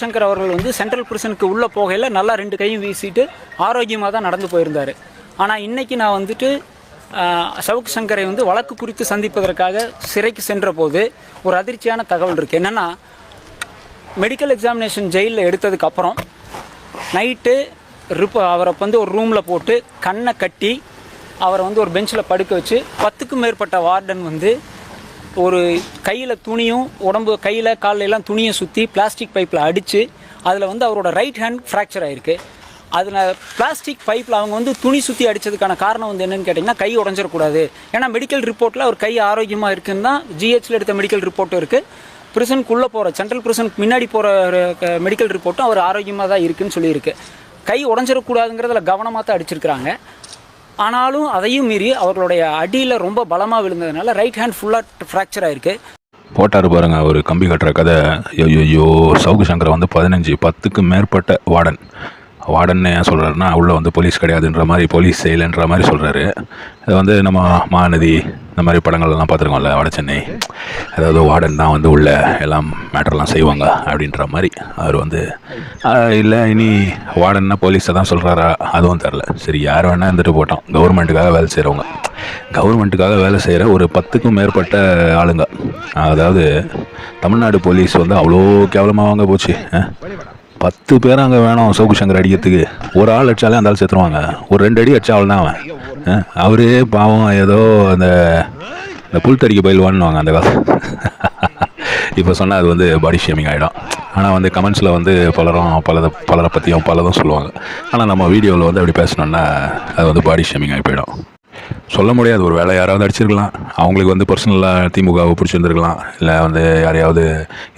சங்கர் அவர்கள் வந்து சென்ட்ரல் பிரிசனுக்கு உள்ளே போகையில் நல்லா ரெண்டு கையும் வீசிட்டு ஆரோக்கியமாக தான் நடந்து போயிருந்தார். ஆனால் இன்றைக்கி நான் வந்துட்டு சவுக்கு சவுக் சங்கரை வந்து வழக்கு குறித்து சந்திப்பதற்காக சிறைக்கு சென்ற போது ஒரு அதிர்ச்சியான தகவல் இருக்குது என்னென்னா மெடிக்கல் எக்ஸாமினேஷன் ஜெயிலில் எடுத்ததுக்கு அப்புறம் நைட்டு ரிப்ப அவரை வந்து ஒரு ரூமில் போட்டு கண்ணை கட்டி அவரை வந்து ஒரு பெஞ்சில் படுக்க வச்சு பத்துக்கும் மேற்பட்ட வார்டன் வந்து ஒரு கையில் துணியும் உடம்பு கையில் காலில் எல்லாம் துணியை சுற்றி பிளாஸ்டிக் பைப்பில் அடித்து அதில் வந்து அவரோட ரைட் ஹேண்ட் ஃப்ராக்சர் ஆயிருக்கு. அதில் பிளாஸ்டிக் பைப்பில் அவங்க வந்து துணி சுற்றி அடித்ததுக்கான காரணம் வந்து என்னென்னு கேட்டிங்கன்னா கை உடஞ்சிடக்கூடாது. ஏன்னா மெடிக்கல் ரிப்போர்ட்டில் அவர் கை ஆரோக்கியமாக இருக்குன்னு தான் ஜிஹெச்சில் எடுத்த மெடிக்கல் ரிப்போர்ட்டும் இருக்குது பிரிசனுக்குள்ளே போகிற சென்ட்ரல் பிரிசனுக்கு முன்னாடி போகிற மெடிக்கல் ரிப்போர்ட்டும் அவர் ஆரோக்கியமாக தான் இருக்குன்னு சொல்லியிருக்கு. கை உடஞ்சிடக்கூடாதுங்கிறதுல கவனமாக தான் அடிச்சிருக்கிறாங்க. ஆனாலும் அதையும் மீறி அவர்களுடைய அடியில் ரொம்ப பலமாக விழுந்ததுனால ரைட் ஹேண்ட் ஃபுல்லாக ஃப்ராக்சர் ஆயிருக்கு. போட்டார் பாருங்க ஒரு கம்பி கட்டுற கதை. ஐயோ சவுக்கு சங்கரை வந்து பதினஞ்சு பத்துக்கு மேற்பட்ட வார்டன். வார்டன் ஏன் சொல்கிறாருன்னா உள்ளே வந்து போலீஸ் கிடையாதுன்ற மாதிரி போலீஸ் செய்யலைன்ற மாதிரி சொல்கிறாரு இது வந்து நம்ம மாநதி இந்த மாதிரி படங்கள்லாம் பார்த்துருக்கோம்ல வட சென்னை. அதாவது வார்டன் தான் வந்து உள்ள எல்லாம் மேட்டர்லாம் செய்வாங்க அப்படின்ற மாதிரி அவர் வந்து இல்லை இனி வார்டன்னா போலீஸை தான் சொல்கிறாரா அதுவும் தெரில சரி யார் வேணால் இருந்துட்டு போட்டோம் கவர்மெண்ட்டுக்காக வேலை செய்கிறவங்க கவர்மெண்ட்டுக்காக வேலை செய்கிற ஒரு பத்துக்கும் மேற்பட்ட ஆளுங்க. அதாவது தமிழ்நாடு போலீஸ் வந்து அவ்வளோ கேவலமாக வாங்க போச்சு. பத்து பேர் அங்கே வேணும் சவுக்கு சங்கர் அடிக்கிறதுக்கு. ஒரு ஆள் அடித்தாலே அந்த ஆள் சேர்த்துருவாங்க ஒரு ரெண்டு அடி அடிச்சா அவள் தான் அவன். அவரே பாவம் ஏதோ அந்த இந்த புல் தறிக்க பயில்வான்னுவாங்க அந்த காலம் இப்போ சொன்னால் அது வந்து பாடி ஷேமிங் ஆகிடும் ஆனால் வந்து கமெண்ட்ஸில் வந்து பலரும் பலதை பலரை பற்றியும் பலதும் சொல்லுவாங்க. ஆனால் நம்ம வீடியோவில் வந்து அப்படி பேசணுன்னா அது வந்து பாடி ஷேமிங் ஆகி போயிடும். சொல்ல முடியாது. ஒரு வேலை யாராவது அடிச்சிருக்கலாம். அவங்களுக்கு வந்து பர்சனலாக திமுகவை பிடிச்சிருந்துருக்கலாம் இல்லை வந்து யாரையாவது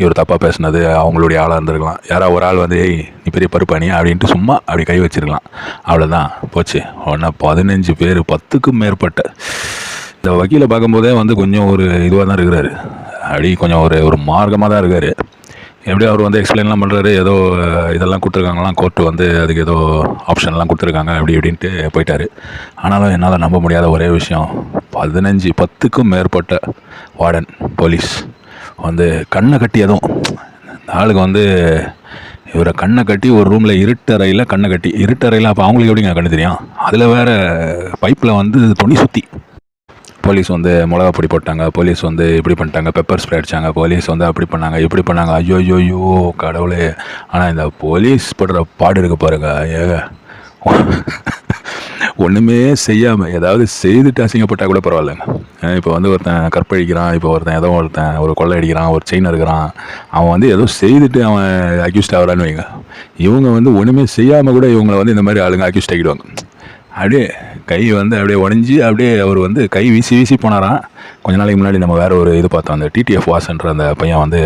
இவர் தப்பாக பேசினது அவங்களுடைய ஆளாக இருந்திருக்கலாம். யாராவது ஒரு ஆள் வந்து ஏய் நீ பெரிய பருப்பானி அப்படின்ட்டு சும்மா அப்படி கை வச்சிருக்கலாம். அவ்வளோதான் போச்சு. ஒன்றா பதினஞ்சு பேர் பத்துக்கும் மேற்பட்ட. இந்த வக்கீலை பார்க்கும்போதே வந்து கொஞ்சம் ஒரு இதுவாக தான் இருக்கிறாரு. அப்படி கொஞ்சம் ஒரு ஒரு மார்க்கமாக தான் இருக்கார். எப்படி அவர் வந்து எக்ஸ்பிளைன்லாம் பண்ணுறாரு ஏதோ இதெல்லாம் கொடுத்துருக்காங்களாம். கோர்ட்டு வந்து அதுக்கு ஏதோ ஆப்ஷன்லாம் கொடுத்துருக்காங்க. அப்படி இப்படின்ட்டு போயிட்டாரு. ஆனாலும் என்னால் நம்ப முடியாத ஒரே விஷயம் பதினஞ்சு பத்துக்கும் மேற்பட்ட வார்டன் போலீஸ் வந்து கண்ணை கட்டி எதுவும் ஆளுக்கு வந்து இவரை கண்ணை கட்டி ஒரு ரூமில் இருட்டறையில் கண்ணை கட்டி இருட்டறையில் அப்போ அவங்களுக்கு எப்படிங்க கண்ணு தெரியும்? அதில் வேறு பைப்பில் வந்து துணி சுற்றி போலீஸ் வந்து மிளகா பொடி போட்டாங்க போலீஸ் வந்து இப்படி பண்ணிட்டாங்க பெப்பர் ஸ்ப்ரே அடித்தாங்க போலீஸ் வந்து அப்படி பண்ணாங்க இப்படி பண்ணாங்க. ஐயோ ஐயோ ஐயோ கடவுளே. ஆனால் இந்த போலீஸ் படுற பாடு இருக்கு பாருங்க ஏக ஒன்றுமே செய்யாமல் ஏதாவது செய்துட்டு அசிங்கப்பட்டால் கூட பரவாயில்லைங்க. இப்போ வந்து ஒருத்தன் கற்பழிக்கிறான் இப்போ ஒருத்தன் ஏதோ ஒருத்தன் ஒரு கொள்ளை அடிக்கிறான் ஒரு செயின் இருக்கிறான் அவன் வந்து ஏதோ செய்துட்டு அவன் அக்யூஸ்ட் ஆகிறான்னு வைங்க. இவங்க வந்து ஒன்றுமே செய்யாமல் கூட இவங்களை வந்து இந்த மாதிரி ஆளுங்க அக்யூஸ்ட் ஆகிடுவாங்க அப்படியே கை வந்து அப்படியே உடஞ்சி அப்படியே அவர் வந்து கை வீசி வீசி போனாராம். கொஞ்ச நாளைக்கு முன்னாடி நம்ம வேற ஒரு இது பார்த்தோம் அந்த டிடிஎஃப் வாசன்ற அந்த பையன் வந்து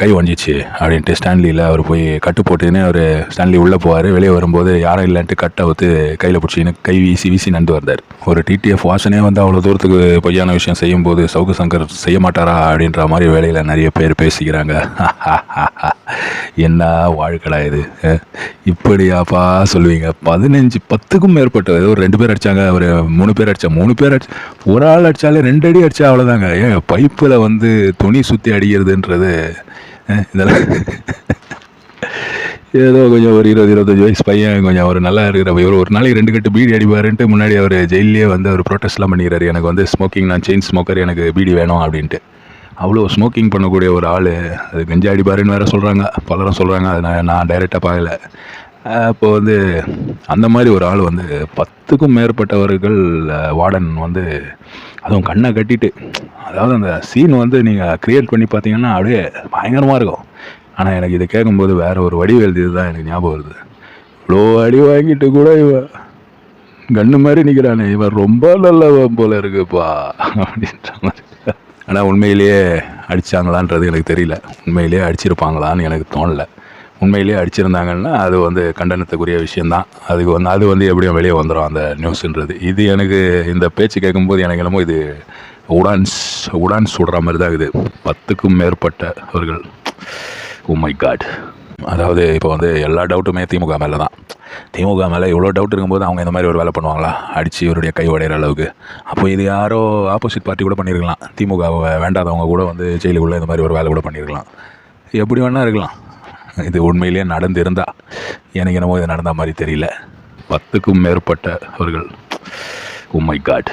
கை ஒஞ்சிச்சு அப்படின்ட்டு ஸ்டான்லியில் அவர் போய் கட்டு போட்டுன்னு அவர் ஸ்டான்லி உள்ளே போவார். வெளியே வரும்போது யாரும் இல்லைன்ட்டு கட்டை ஊற்று கையில் பிடிச்சின்னு கை வீசி வீசி நண்டு வந்தார். ஒரு டிடிஎஃப் வாசனே வந்து அவ்வளோ தூரத்துக்கு பொய்யான விஷயம் செய்யும்போது சவுக்கு சங்கர் செய்ய மாட்டாரா அப்படின்ற மாதிரி வேலையில் நிறைய பேர் பேசிக்கிறாங்க. என்ன வாழ்க்கடா இது? இப்படியாப்பா சொல்லுவீங்க. பதினஞ்சு பத்துக்கும் மேற்பட்ட ஏதோ ஒரு ரெண்டு பேர் அடிச்சாங்க ஒரு மூணு பேர் அடித்தா மூணு பேர் அடிச்சு ஒரு ஆள் அடித்தாலே ரெண்டு அடி அடித்தா அவ்வளோதாங்க ஏன் பைப்பில் வந்து துணி சுற்றி அடிக்கிறதுன்றது Eh, இதெல்லாம் ஏதோ கொஞ்சம் ஒரு இருபது இருபத்தஞ்சு வயசு பையன் கொஞ்சம் ஒரு நல்லா இருக்கிற இவர் ஒரு நாளைக்கு ரெண்டு கட்டு பீடி அடிப்பாருன்ட்டு முன்னாடி அவர் ஜெயிலே வந்து அவர் ப்ரொட்டஸ்ட்லாம் பண்ணிக்கிறாரு. எனக்கு வந்து ஸ்மோக்கிங் நான் செயின் ஸ்மோக்கர் எனக்கு பீடி வேணும் அப்படின்ட்டு. அவ்வளோ ஸ்மோக்கிங் பண்ணக்கூடிய ஒரு ஆள். அது கஞ்சா அடிப்பாருன்னு வேற சொல்கிறாங்க பலரும் சொல்கிறாங்க அது நான் நான் டைரெக்டாக பார்க்கல. அப்போ வந்து அந்த மாதிரி ஒரு ஆள் வந்து பத்துக்கும் மேற்பட்டவர்கள் வார்டன் வந்து அதுவும் கண்ணை கட்டிட்டு அதாவது அந்த சீன் வந்து நீங்கள் க்ரியேட் பண்ணி பார்த்தீங்கன்னா அப்படியே பயங்கரமாக இருக்கும். ஆனால் எனக்கு இதை கேட்கும்போது வேற ஒரு வடிவேல் இது தான் எனக்கு ஞாபகம் வருது. இவ்வளோ அடி வாங்கிட்டு கூட இவன் கண்ணு மாதிரி நிற்கிறானே இவன் ரொம்ப நல்லவன் போல இருக்குப்பா அப்படின்ற மாதிரி. ஆனால் உண்மையிலேயே அடித்தாங்களான்றது எனக்கு தெரியல. உண்மையிலேயே அடிச்சிருப்பாங்களான்னு எனக்கு தோணலை. உண்மையிலேயே அடிச்சிருந்தாங்கன்னா அது வந்து கண்டனத்துக்குரிய விஷயந்தான் அதுக்கு வந்து அது வந்து எப்படியும் வெளியே வந்துடும் அந்த நியூஸுன்றது இது எனக்கு இந்த பேச்சு கேட்கும்போது எனக்கு என்னமோ இது உடான்ஸ் உடான்ஸ் சுடுற மாதிரி தான் இது பத்துக்கும் மேற்பட்டவர்கள். Oh உமை காட் அதாவது இப்போ வந்து எல்லா டவுட்டுமே திமுக மேலே தான் திமுக மேலே இவ்வளோ டவுட் இருக்கும்போது அவங்க இந்த மாதிரி ஒரு வேலை பண்ணுவாங்களா? அடித்து இவருடைய கை உடையிற அளவுக்கு. அப்போ இது யாரோ ஆப்போசிட் பார்ட்டி கூட பண்ணியிருக்கலாம். திமுக வேண்டாதவங்க கூட வந்து ஜெயிலுக்குள்ளே இந்த மாதிரி ஒரு வேலை கூட பண்ணியிருக்கலாம். எப்படி வேணால் இருக்கலாம். இது உண்மையிலேயே நடந்திருந்தா எனக்கு என்னமோ இது நடந்த மாதிரி தெரியல. பத்துக்கும் மேற்பட்டவர்கள். Oh உம்மை காட்